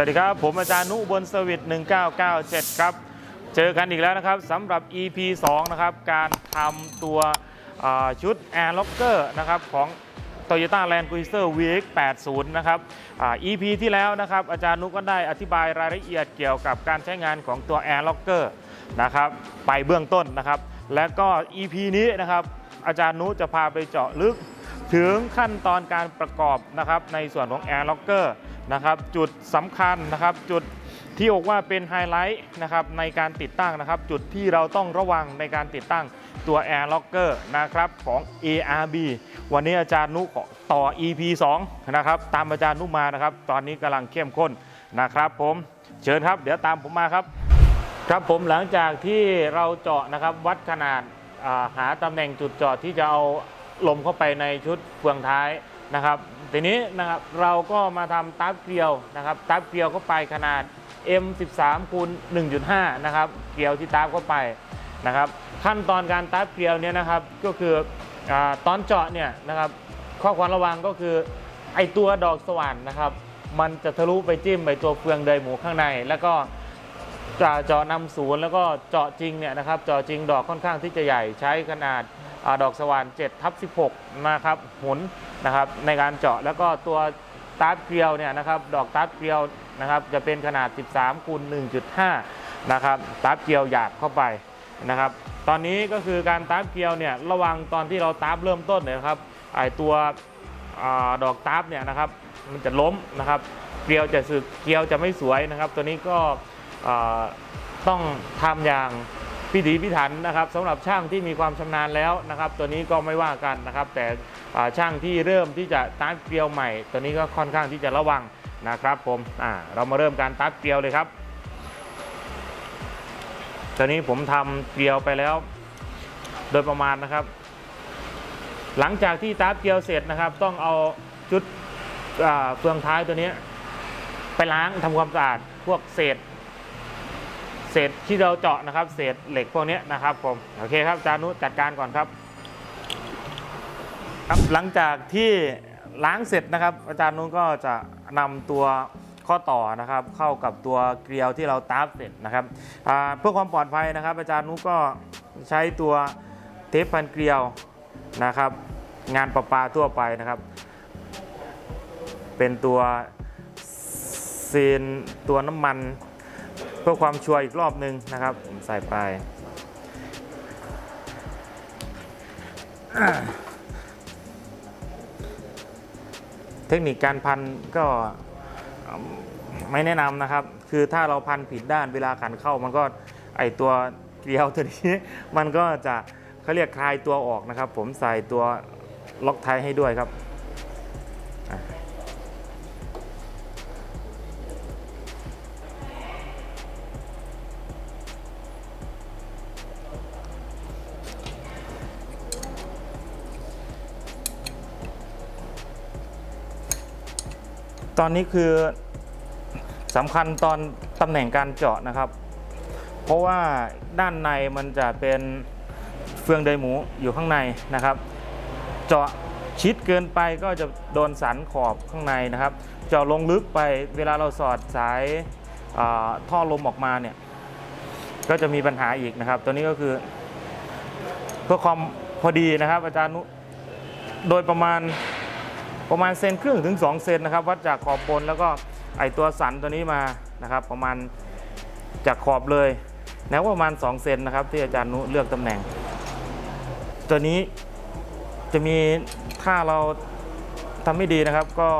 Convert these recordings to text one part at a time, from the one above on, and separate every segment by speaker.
Speaker 1: วัสดีครับ ผมอาจารย์นุบลสวิต1997 ครับ เจอกันอีกแล้วนะครับสำหรับ EP 2 นะครับ การทำตัวชุด Air Locker นะครับของ Toyota Land Cruiser VX 80นะครับ EP ที่แล้วนะครับ อาจารย์นุก็ได้อธิบายรายละเอียดเกี่ยวกับการใช้งานของตัว Air Locker นะครับไปเบื้องต้นนะครับ และก็ EP นี้นะครับอาจารย์นุจะพาไปเจาะลึกถึงขั้นตอนการประกอบนะครับในส่วนของ Air Locker นะครับ จุดสำคัญนะครับ จุดที่บอกว่าเป็นไฮไลท์นะครับในการติดตั้งนะครับ จุดที่เราต้องระวังในการติดตั้งตัว Air Locker นะครับของ ARB วันนี้อาจารย์นุต่อ EP 2 นะครับ ตามอาจารย์นุมานะครับ ตอนนี้กำลังเข้มข้นนะครับผมเชิญครับ เดี๋ยวตามผมมาครับ ครับผมหลังจากที่เราเจาะนะครับวัดขนาดาหาตำแหน่งจุดเจาะที่จะเอาลมเข้าไปในชุดเฟืองท้าย นะครับทีนี้นะครับเราก็มาทำตับเกลียวนะครับตับเกลียวเข้าไปขนาด M13 คูณ1.5 นะครับ เกลียวที่ตับเข้าไปนะครับ ขั้นตอนการตับเกลียวเนี่ยนะครับก็คืออตอนเจาะเนี่ยนะครับข้อความระวังก็คือไอตัวดอกสว่านนะครับ มันจะทะลุไปจิ้มไปตัวเฟืองเดยหมูข้างใน แล้วก็จะเจาะนำศูนย์แล้วก็เจาะจริงเนี่ยนะครับเจาะจริงดอกค่อนข้างที่จะใหญ่ใช้ขนาด ดอกสว่าน7ทับ16นะครับหุนนะครับในการเจาะแล้วก็ตัวตาร์ทเกลียวเนี่ยนะครับดอกตาร์ทเกลียวนะครับจะเป็นขนาด 13คูณ1.5นะครับตาร์ทเกลียวหยาบเข้าไปนะครับตอนนี้ก็คือการตาร์ทเกลียวเนี่ยระวังตอนที่เราตาร์ทเริ่มต้นเนี่ยนะครับไอตัวอดอกตาร์ทเนี่ยนะครับมันจะล้มนะครับเกลียวจะสึกเกลียวจะไม่สวยนะครับ ตัวนี้ก็ต้องทำอย่าง พิถีพิถันนะครับสำหรับช่างที่มีความชำนาญแล้วนะครับ ตัวนี้ก็ไม่ว่ากันนะครับ แต่ช่างที่เริ่มที่จะตัดเกลียวใหม่ ตัวนี้ก็ค่อนข้างที่จะระวังนะครับ ผมเรามาเริ่มการตัดเกลียวเลยครับตอนนี้ผมทำเกลียวไปแล้ว โดยประมาณนะครับ หลังจากที่ตัดเกลียวเสร็จนะครับ ต้องเอาชุดเฟืองท้ายตัวนี้ ไปล้างทำความสะอาดพวกเศษ เศษที่เราเจาะนะครับ เศษเหล็กพวกนี้นะครับผมโอเคครับอาจานุจัดการก่อนครับครับหลังจากที่ล้างเสร็จนะครับ อาจารย์นุก็จะนำตัวข้อต่อนะครับ เข้ากับตัวเกลียวที่เราตาบเสร็จนะครับเพื่อความปลอดภัยนะครับ อาจารย์นุก็ใช้ตัวเทปพันเกลียวนะครับ งานประปาทั่วไปนะครับ เป็นตัวซีนตัวน้ำมัน พื่อความชัวร์อีกรอบหนึ่งนะครับ ผมใส่ไปเทคนิคการพันก็ไม่แนะนำนะครับ คือถ้าเราพันผิดด้านเวลาขันเข้า มันก็ไอตัวเกลียวตัวนี้ มันก็จะเขาเรียกคลายตัวออกนะครับ ผมใส่ตัวล็อกไทยให้ด้วยครับ ตอนนี้คือสำคัญตอนตำแหน่งการเจาะนะครับ เพราะว่าด้านในมันจะเป็นเฟืองใดหมูอยู่ข้างในนะครับ เจาะชิดเกินไปก็จะโดนสันขอบข้างในนะครับ เจาะลงลึกไปเวลาเราสอดสายาท่อลมออกมาเนี่ยก็จะมีปัญหาอีกนะครับ ตัวนี้ก็คือ เพื่อความพอดีนะครับ อาจารย์โดยประมาณ ประมาณเซนครึ่งถึง 2 เซนนะครับวัดจากขอบปนแล้วก็ไอตัวสันตัวนี้มานะครับ ประมาณจากขอบเลยแนวประมาณ 2 เซนนะครับ ที่อาจารย์นุเลือกตำแหน่ง ตัวนี้จะมีถ้าเราทำไม่ดีนะครับก็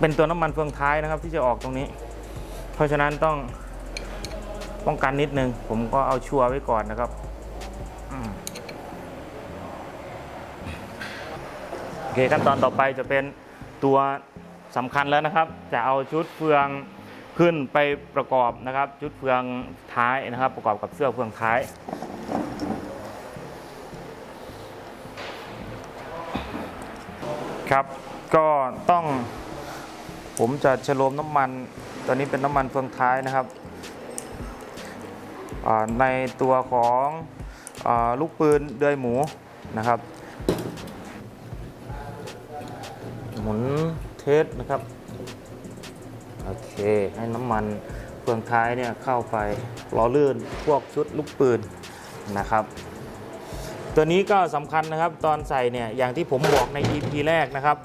Speaker 1: เป็นตัวน้ำมันเฟืองท้ายนะครับ ที่จะออกตรงนี้ เพราะฉะนั้นต้องป้องกันนิดนึง ผมก็เอาชัวร์ไว้ก่อนนะครับอืม โอเคขั้นตอนต่อไปจะเป็นตัวสำคัญแล้วนะครับ จะเอาชุดเฟืองขึ้นไปประกอบนะครับ ชุดเฟืองท้ายนะครับ ประกอบกับเสื้อเฟืองท้ายครับก็ต้องผมจะฉโลมน้ำมัน ตอนนี้เป็นน้ำมันเฟืองท้ายนะครับ ในตัวของอลูกปืนเดือยหมูนะครับ หมุนเทสนะครับ โอเคให้น้ำมันเฟืองท้ายเนี่ยเข้าไปล้อลื่นพวกชุดลูกปืนนะครับ ตัวนี้ก็สำคัญนะครับตอนใส่เนี่ยอย่างที่ผมบอกใน EP แรกนะครับ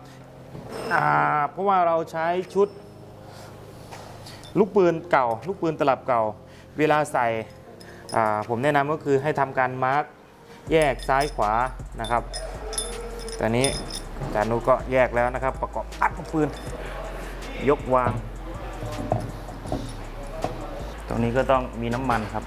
Speaker 1: เพราะว่าเราใช้ชุดลูกปืนเก่า ลูกปืนตลับเก่า เวลาใส่ผมแนะนำก็คือให้ทำการมาร์กแยกซ้ายขวานะครับตอนนี้ จานุก็แยกแล้วนะครับ ประกอบอัดปืน ยกวาง ตรงนี้ก็ต้องมีน้ำมันครับ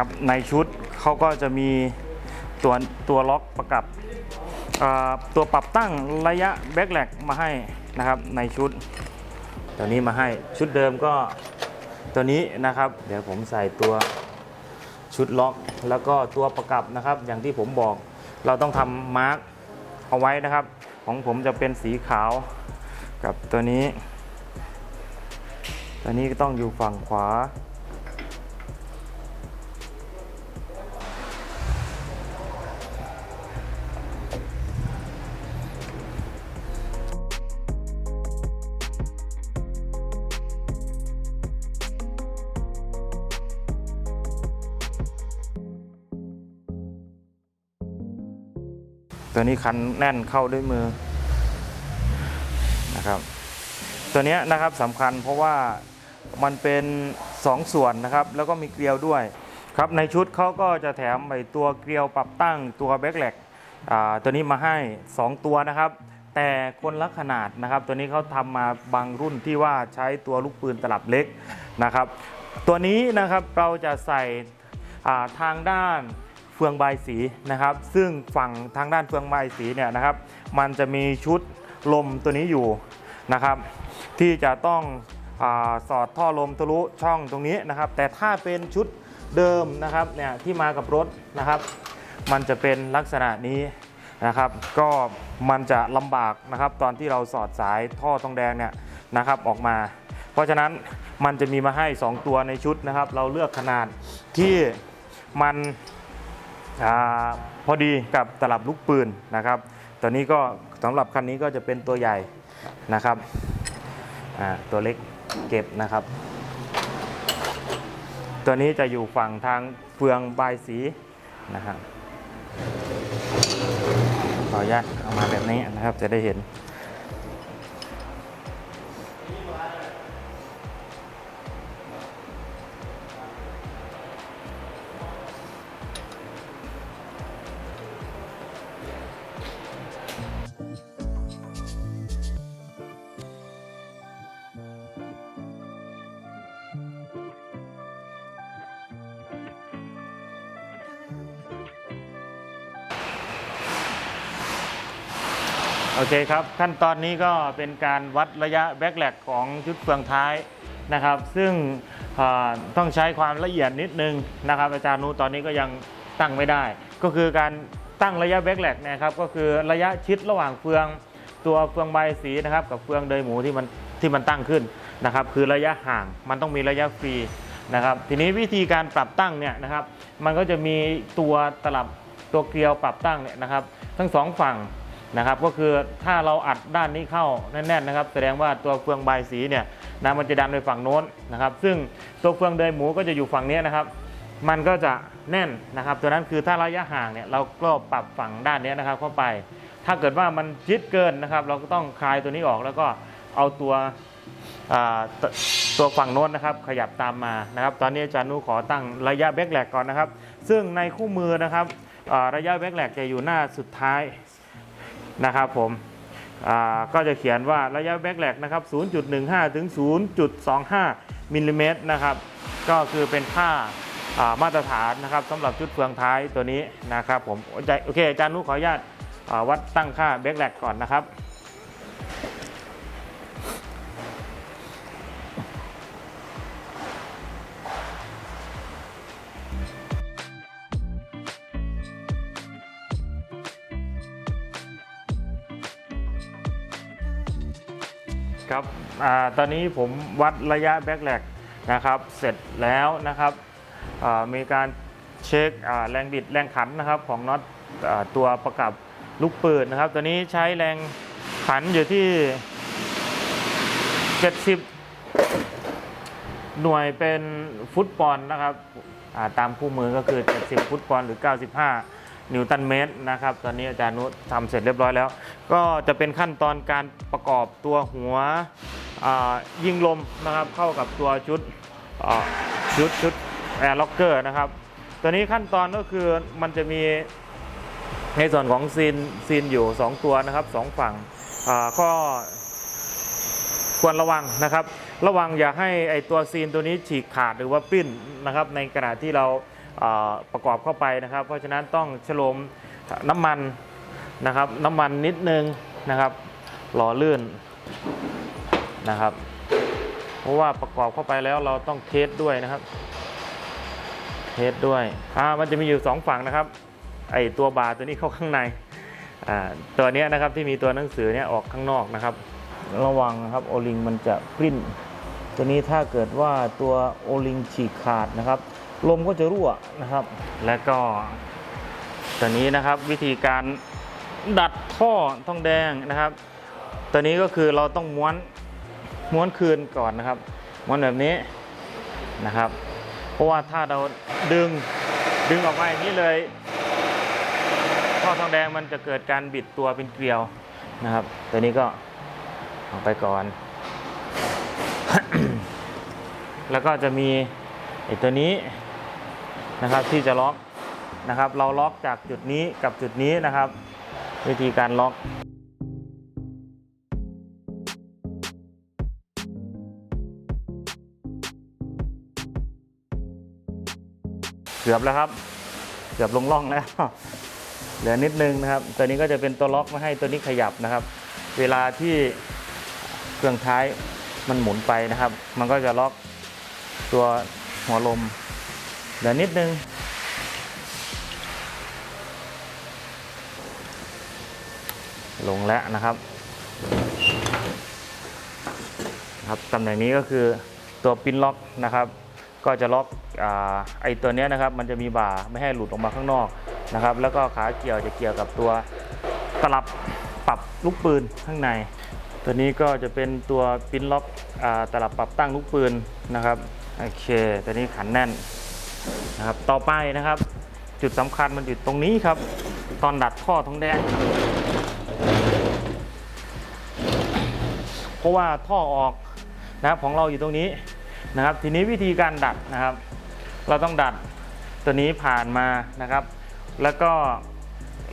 Speaker 1: ครับในชุดเขาก็จะมีตัวตัวล็อกประกับ ตัวปรับตั้งระยะแบ็กแลกมาให้นะครับในชุด ตัวนี้มาให้ชุดเดิมก็ตัวนี้นะครับ เดี๋ยวผมใส่ตัวชุดล็อก แล้วก็ตัวประกับนะครับ อย่างที่ผมบอกเราต้องทำมาร์กเอาไว้นะครับ ของผมจะเป็นสีขาวกับตัวนี้ ตัวนี้ก็ต้องอยู่ฝั่งขวา ตัวนี้คันแน่นเข้าด้วยมือนะครับ ตัวเนี้ยนะครับสำคัญเพราะว่ามันเป็น 2 ส่วนนะครับ แล้วก็มีเกลียวด้วยครับในชุดเขาก็จะแถมไอตัวเกลียวปรับตั้งตัวแบ็กแลกตัวนี้มาให้ 2 ตัวนะครับ แต่คนละขนาดนะครับ ตัวนี้เขาทำมาบางรุ่นที่ว่าใช้ตัวลูกปืนตลับเล็กนะครับ ตัวนี้นะครับเราจะใส่ทางด้าน เฟืองใบสีนะครับ ซึ่งฝั่งทางด้านเฟืองใบสีเนี่ยนะครับ มันจะมีชุดลมตัวนี้อยู่นะครับ ที่จะต้องอสอดท่อลมทะลุช่องตรงนี้นะครับ แต่ถ้าเป็นชุดเดิมนะครับเนี่ยที่มากับรถนะครับ มันจะเป็นลักษณะนี้นะครับ ก็มันจะลำบากนะครับ ตอนที่เราสอดสายท่อทองแดงเนี่ยนะครับออกมา เพราะฉะนั้นมันจะมีมาให้ 2 ตัวในชุดนะครับ เราเลือกขนาดที่มัน อาพอดีกับตลับลูกปืนนะครับ ตอนนี้ก็สำหรับคันนี้ก็จะเป็นตัวใหญ่นะครับตัวเล็กเก็บนะครับ ตัวนี้จะอยู่ฝั่งทางเฟืองบายสีนะครับขออนุญาตเอามาแบบนี้นะครับจะได้เห็น โอเคครับ ขั้นตอนนี้ก็เป็นการวัดระยะแบ็กแลกของชุดเฟืองท้ายนะครับ ซึ่งต้องใช้ความละเอียดนิดนึงนะครับ อาจารย์นูตอนนี้ก็ยังตั้งไม่ได้ ก็คือการตั้งระยะแบ็กแลกนะครับก็คือระยะชิดระหว่างเฟืองตัวเฟืองใบสีนะครับ กับเฟืองเดยหมูที่มันที่มันตั้งขึ้นนะครับ คือระยะห่างมันต้องมีระยะฟรีนะครับทีนี้วิธีการปรับตั้งเนี่ยนะครับ มันก็จะมีตัวตลับตัวเกลียวปรับตั้งเนี่ยนะครับ ทั้งสองฝั่ง นะครับก็คือถ้าเราอัดด้านนี้เข้าแน่นๆนะครับแสดงว่าตัวเฟืองใบสีเนี่ยนะมันจะดันไปฝั่งโน้นนะครับ ซึ่งตัวเฟืองเดยหมูก็จะอยู่ฝั่งนี้นะครับ มันก็จะแน่นนะครับตัวนั้นคือถ้าระยะห่างเนี่ยเราก็ปรับฝั่งด้านนี้นะครับเข้าไป ถ้าเกิดว่ามันจิดเกินนะครับ เราก็ต้องคลายตัวนี้ออกแล้วก็เอาตัวตัวฝั่งโน้นนะครับขยับตามมานะครับ ตอนนี้อาจารย์นุขอตั้งระยะแบ็กแหลกก่อนนะครับ ซึ่งในคู่มือนะครับระยะแบ็กแหลกจะอยู่หน้าสุดท้าย นะครับผมก็จะเขียนว่าระยะแบ็กแลกนะครับ 0.15 ถึง 0.25 มิลลิเมตรนะครับ ก็คือเป็นค่าามาตรฐานนะครับสำหรับชุดเฟืองท้ายตัวนี้นะครับผม โอเคอาจารย์นุขออนุญาตวัดตั้งค่าแบ็กแลกก่อนนะครับ ตอนนี้ผมวัดระยะแบ็กแลกนะครับเสร็จแล้วนะครับมีการเช็คแรงบิดแรงขันนะครับของน็อตตัวประกับลูกปืนนะครับ ตัวนี้ใช้แรงขันอยู่ที่ 70 หน่วยเป็นฟุตปอนด์นะครับาตามคู่มือก็คือ 70 ฟุตปอนด์หรือ 95 นิวตันเมตรนะครับ ตอนนี้อาจารย์นุชทำเสร็จเรียบร้อยแล้ว ก็จะเป็นขั้นตอนการประกอบตัวหัว ยิงลมนะครับเข้ากับตัวชุดชุดชุดแอร์ล็อกเกอร์นะครับตัวนี้ขั้นตอนก็คือมันจะมีในส่วนของซีนซีนอยู่ 2 ตัวนะครับสองฝั่งก็ควรระวังนะครับ ระวังอย่าให้ไอตัวซีนตัวนี้ฉีกขาดหรือว่าปิ้นนะครับในขณะที่เราประกอบเข้าไปนะครับ เพราะฉะนั้นต้องฉลมน้ำมันนะครับ น้ำมันนิดนึงนะครับหล่อลื่น นะครับ เพราะว่าประกอบเข้าไปแล้วเราต้องเทสด้วยนะครับ เทสด้วยอ่ามันจะมีอยู่สองฝั่งนะครับไอตัวบาร์ตัวนี้เข้าข้างในอ่าตัวเนี้ยนะครับที่มีตัวหนังสือเนี่ยออกข้างนอกนะครับ ระวังนะครับโอลิงมันจะปริ้นตัวนี้ถ้าเกิดว่าตัวโอลิงฉีกขาดนะครับ ลมก็จะรั่วนะครับ และก็ตัวนี้นะครับวิธีการดัดท่อทองแดงนะครับ ตัวนี้ก็คือเราต้องม้วน ม้วนคืนก่อนนะครับม้วนแบบนี้นะครับ เพราะว่าถ้าเราดึงดึงออกมาอย่างนี้เลยท่อทองแดงมันจะเกิดการบิดตัวเป็นเกลียวนะครับ ตัวนี้ก็ออกไปก่อน แล้วก็จะมีไอ้ตัวนี้นะครับที่จะล็อกนะครับ เราล็อกจากจุดนี้กับจุดนี้นะครับ วิธีการล็อก กือบแล้วครับ เกือบลงร่องแล้วเหลือนิดนึงนะครับ ตัวนี้ก็จะเป็นตัวล็อกไม่ให้ตัวนี้ขยับนะครับ เวลาที่เครื่องท้ายมันหมุนไปนะครับ มันก็จะล็อกตัวหัวลมเหลือนิดนึง ลงแล้วนะครับครับตำแหน่งนี้ก็คือตัวปิ้นล็อกนะครับ ก็จะล็อกอไอตัวนี้นะครับมันจะมีบ่าไม่ให้หลุดออกมาข้างนอกนะครับ แล้วก็ขาเกี่ยวจะเกี่ยวกับตัวตลับปรับลูกปืนข้างใน ตัวนี้ก็จะเป็นตัวปิ้นล็อกอตลับปรับตั้งลูกปืนนะครับโอเคตัวนี้ขันแน่นนะครับต่อไปนะครับ จุดสำคัญมันอยู่ตรงนี้ครับ ตอนดัดท่อทองแดงเพราะว่าท่อออกนะครับของเราอยู่ตรงนี้ นะครับ ทีนี้วิธีการดัดนะครับ เราต้องดัดตัวนี้ผ่านมานะครับ แล้วก็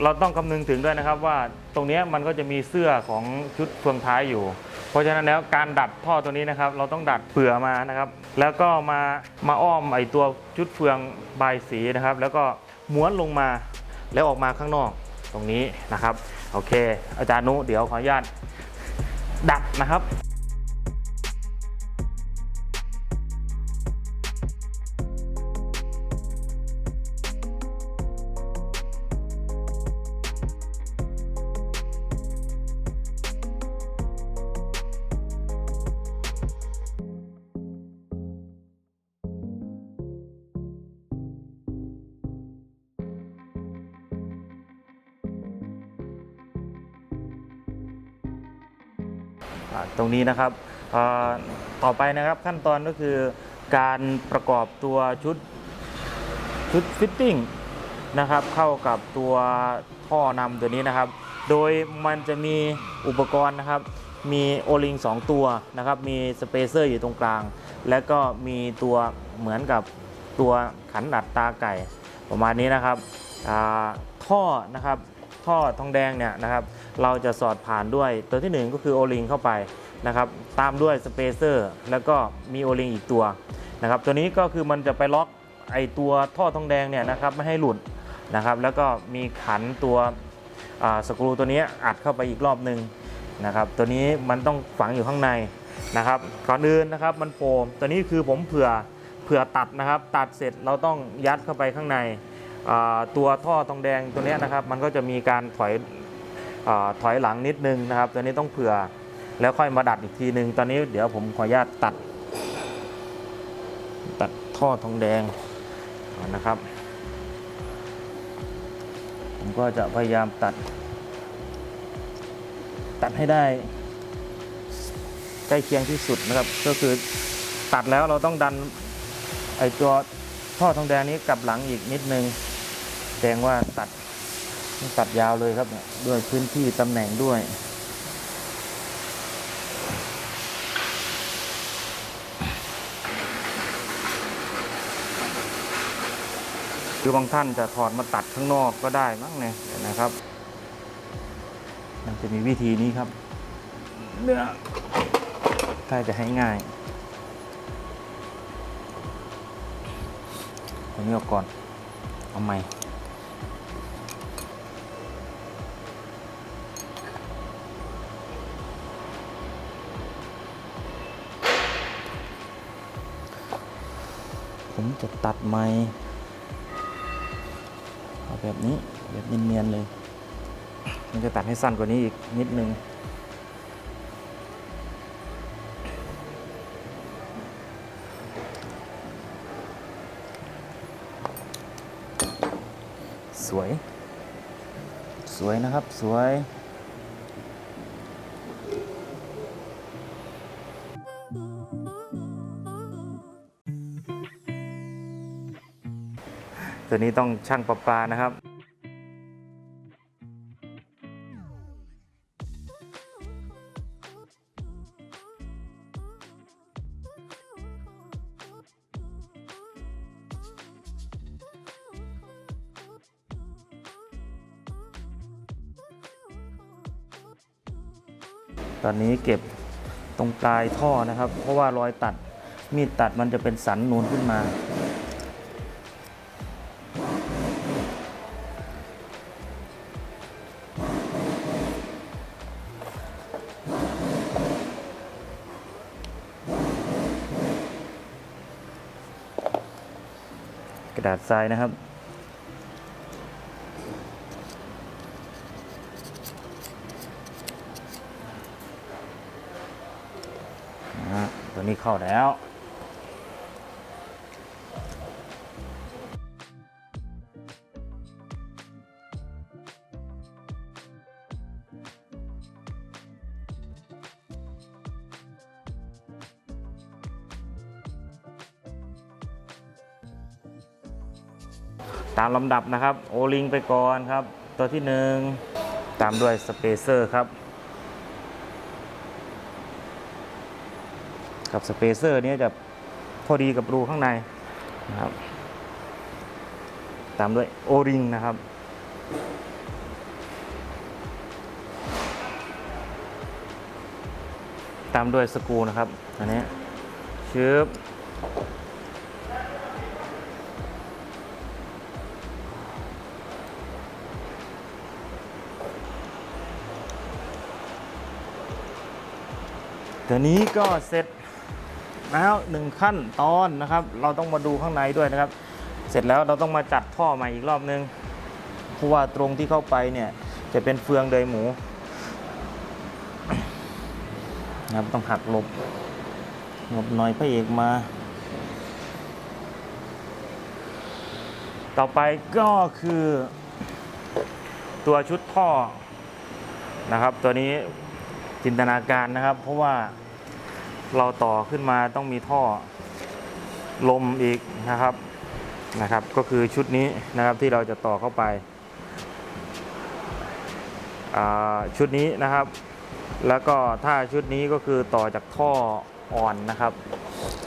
Speaker 1: เราต้องคำนึงถึงด้วยนะครับว่าตรงนี้มันก็จะมีเสื้อของชุดเฟืองท้ายอยู่ เพราะฉะนั้นแล้วการดัดท่อตัวนี้นะครับ เราต้องดัดเผื่อมานะครับ แล้วก็มามาอ้อมไอตัวชุดเฟืองบายสีนะครับ แล้วก็ม้วนลงมาแล้วออกมาข้างนอกตรงนี้นะครับ โอเค อาจารย์นุเดี๋ยวขออนุญาตดัดนะครับ นี้นะครับต่อไปนะครับขั้นตอนก็คือการประกอบตัวชุดชุดฟิตติ้งนะครับเข้ากับตัวท่อนำตัวนี้นะครับ โดยมันจะมีอุปกรณ์นะครับ มีโอลิง2ตัวนะครับ มีสเปเซอร์อยู่ตรงกลาง และก็มีตัวเหมือนกับตัวขันอัดตาไก่ประมาณนี้นะครับท่อนะครับท่อทองแดงเนี่ยนะครับ เราจะสอดผ่านด้วยตัวที่หนึ่งก็คือโอลิงเข้าไป นะครับตามด้วยสเปเซอร์แล้วก็มีโอลิงอีกตัวนะครับตัวนี้ก็คือมันจะไปล็อกไอตัวท่อทองแดงเนี่ยนะครับไม่ให้หลุดนะครับแล้วก็มีขันตัวสกรูตัวนี้อัดเข้าไปอีกรอบหนึ่งนะครับตัวนี้มันต้องฝังอยู่ข้างในนะครับก่อนอื่นนะครับมันโฟมตัวนี้คือผมเผื่อเผื่อตัดนะครับตัดเสร็จเราต้องยัดเข้าไปข้างในตัวท่อทองแดงตัวนี้นะครับมันก็จะมีการถอยอถอยหลังนิดนึงนะครับตัวนี้ต้องเผื่อ แล้วค่อยมาดัดอีกทีหนึ่งตอนนี้เดี๋ยวผมขออนุญาตตัด ตัดท่อทองแดงนะครับ ผมก็จะพยายามตัด ตัดให้ได้ ใกล้เคียงที่สุดนะครับ ก็คือตัดแล้วเราต้องดันไอตัวท่อทองแดงนี้กลับหลังอีกนิดนึงแสดงว่าตัดตัดยาวเลยครับด้วยพื้นที่ตำแหน่งด้วย คือบางท่านจะถอดมาตัดข้างนอกก็ได้มั้งเนี่ยเดี๋ยวนะครับ มันจะมีวิธีนี้ครับเนื้อถ้าจะให้ง่ายเอานี้ออกก่อน เอาใหม่ผมจะตัดไม้เอา แบบนี้แบบเนียนๆเลย มันจะตัดให้สั้นกว่านี้อีกนิดนึงสวย สวยนะครับ สวย ตัวนี้ต้องช่างประปานะครับ ตอนนี้เก็บตรงปลายท่อนะครับ เพราะว่ารอยตัดมีดตัดมันจะเป็นสันนูนขึ้นมา ระดาษทรายนะครับ ตัวนี้เข้าแล้ว ตามลำดับนะครับ โอลิงไปก่อนครับ ตัวที่หนึ่งตามด้วยสเปเซอร์ครับ กับสเปเซอร์เนี้จะพอดีกับรูข้างในนะครับ ตามด้วยโอริงนะครับตามด้วยสกรูนะครับ อันนี้ชึบ ตัวนี้ก็เสร็จแล้วหนึ่งขั้นตอนนะครับ เราต้องมาดูข้างในด้วยนะครับ เสร็จแล้วเราต้องมาจัดท่อใหม่อีกรอบนึงเพราะว่าตรงที่เข้าไปเนี่ยจะเป็นเฟืองเดยหมูนะครับต้องหักหลบหลบหน่อยพระเอกมา ต่อไปก็คือ ตัวชุดท่อนะครับ ตัวนี้ จินตนาการนะครับ เพราะว่าเราต่อขึ้นมาต้องมีท่อลมอีกนะครับนะครับ ก็คือชุดนี้นะครับที่เราจะต่อเข้าไปาชุดนี้นะครับ แล้วก็ถ้าชุดนี้ก็คือต่อจากท่ออ่อนนะครับ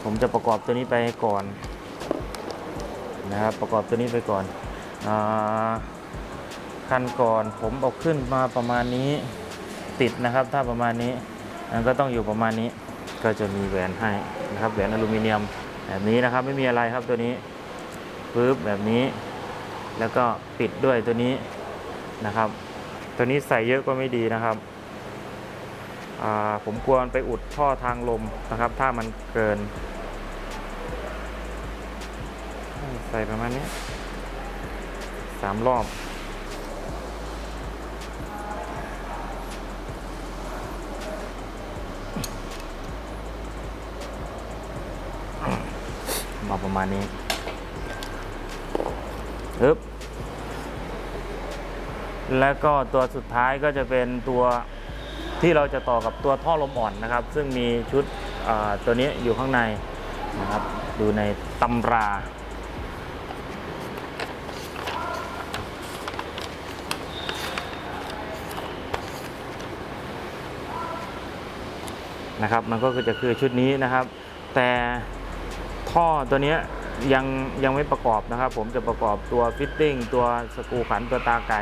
Speaker 1: ผมจะประกอบตัวนี้ไปก่อนนะครับ ประกอบตัวนี้ไปก่อนอาขั้นก่อนผมเอาขึ้นมาประมาณนี้ ติดนะครับ ถ้าประมาณนี้มันก็ต้องอยู่ประมาณนี้ ก็จะมีแหวนให้นะครับ แหวนอลูมิเนียมแบบนี้นะครับ ไม่มีอะไรครับตัวนี้ปึ๊บแบบนี้ แล้วก็ปิดด้วยตัวนี้นะครับ ตัวนี้ใส่เยอะก็ไม่ดีนะครับผมกลัวมันไปอุดท่อทางลมนะครับ ถ้ามันเกิน ใส่ประมาณนี้สามรอบ มาประมาณนี้ปึ๊บแล้วก็ตัวสุดท้ายก็จะเป็นตัวที่เราจะต่อกับตัวท่อลมอ่อนนะครับ ซึ่งมีชุดตัวนี้อยู่ข้างในนะครับ ดูในตำรานะครับมันก็จะคือชุดนี้นะครับ แต่ ท่อตัวนี้ยังยังไม่ประกอบนะครับ ผมจะประกอบตัวฟิตติ้งตัวสกูขันตัวตาไก่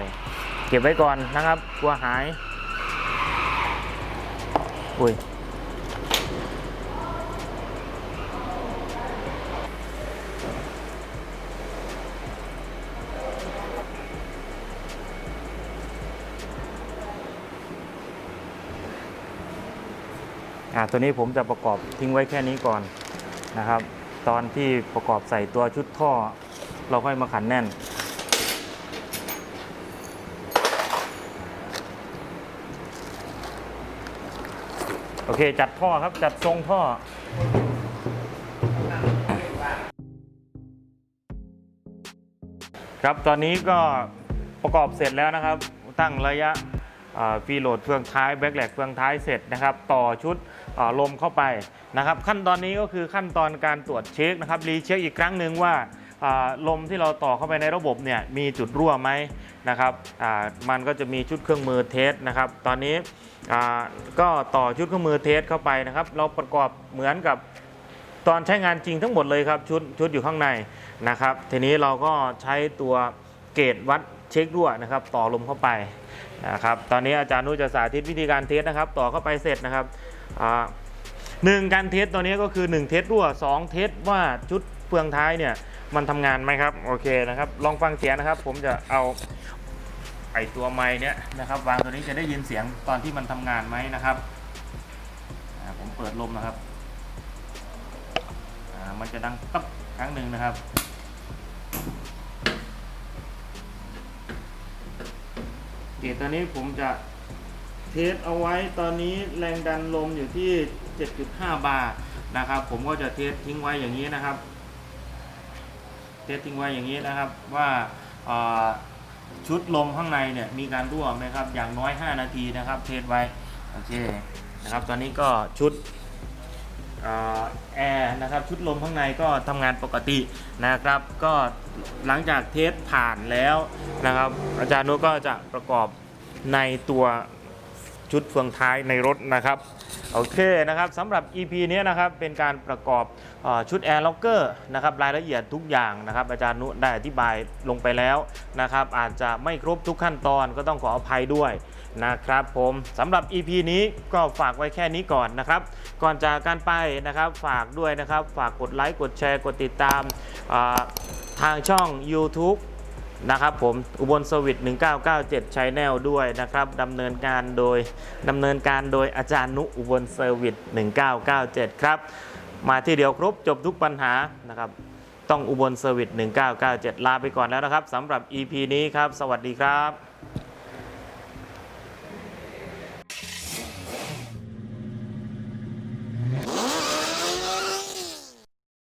Speaker 1: เก็บไว้ก่อนนะครับกลัวหายอุ้ยอ่าตัวนี้ผมจะประกอบทิ้งไว้แค่นี้ก่อนนะครับ ตอนที่ประกอบใส่ตัวชุดท่อ เราค่อยมาขันแน่น โอเค จัดท่อครับจัดทรงท่อครับตอนนี้ก็ประกอบเสร็จแล้วนะครับ ตั้งระยะฟีโหลดเฟืองท้ายแบ็กแหลกเฟืองท้ายเสร็จนะครับ ต่อชุด ลมเข้าไปนะครับ ขั้นตอนนี้ก็คือขั้นตอนการตรวจเช็คนะครับรีเช็คอีกครั้งหนึ่งว่าลมที่เราต่อเข้าไปในระบบเนี่ยมีจุดรั่วไหมนะครับมันก็จะมีชุดเครื่องมือเทสนะครับ ตอนนี้ก็ต่อชุดเครื่องมือเทสเข้าไปนะครับ เราประกอบเหมือนกับตอนใช้งานจริงทั้งหมดเลยครับชุดชุดอยู่ข้างในนะครับ ทีนี้เราก็ใช้ตัวเกจวัดเช็ครั่วนะครับ ต่อลมเข้าไปนะครับ ตอนนี้อาจารย์นุจะสาธิตวิธีการเทสนะครับ ต่อเข้าไปเสร็จนะครับ หนึ่งการเทสตัวนี้ก็คือ 1 เทสรั่ว 2 เทสว่าชุดเฟืองท้ายเนี่ยมันทำงานไหมครับ โอเคนะครับ ลองฟังเสียงนะครับ ผมจะเอาไอตัวไม้เนี่ยนะครับ วางตัวนี้จะได้ยินเสียงตอนที่มันทำงานไหมนะครับผมเปิดลมนะครับมันจะดังตับครั้งหนึ่งนะครับเกจตัวนี้ผมจะ เทสเอาไว้ตอนนี้แรงดันลมอยู่ที่ 7.5 บาร์นะครับ ผมก็จะเทสทิ้งไว้อย่างนี้นะครับ เทสทิ้งไว้อย่างนี้นะครับว่าชุดลมข้างในเนี่ยมีการรั่วไหมครับอย่างน้อย 5 นาทีนะครับ เทสไว้โอเคนะครับ ตอนนี้ก็ชุดแอร์นะครับชุดลมข้างในก็ทำงานปกตินะครับ ก็หลังจากเทสผ่านแล้วนะครับ อาจารย์นุก็จะประกอบในตัว ชุดเฟืองท้ายในรถนะครับโอเคนะครับสำหรับ EP นี้นะครับเป็นการประกอบอชุดแอร์ล็อกเกอร์นะครับรายละเอียดทุกอย่างนะครับอาจารย์นุได้อธิบายลงไปแล้วนะครับอาจจะไม่ครบทุกขั้นตอนก็ต้องขออภัยด้วยนะครับผมสำหรับ EP นี้ก็ฝากไว้แค่นี้ก่อนนะครับ ก่อนจากการไปนะครับฝากด้วยนะครับ ฝากกดไลค์กดแชร์กดติดตามทางช่อง YouTube นะครับผมอุบลสวิต1997 Channel ด้วยนะครับดำเนินการโดยดำเนินการโดยอาจารย์นุอุบลเซอร์วิส1997 ครับ มาที่เดียวครบจบทุกปัญหานะครับ ต้องอุบลเซอร์วิส1997 ลาไปก่อนแล้วนะครับสำหรับ EP นี้ครับ สวัสดีครับ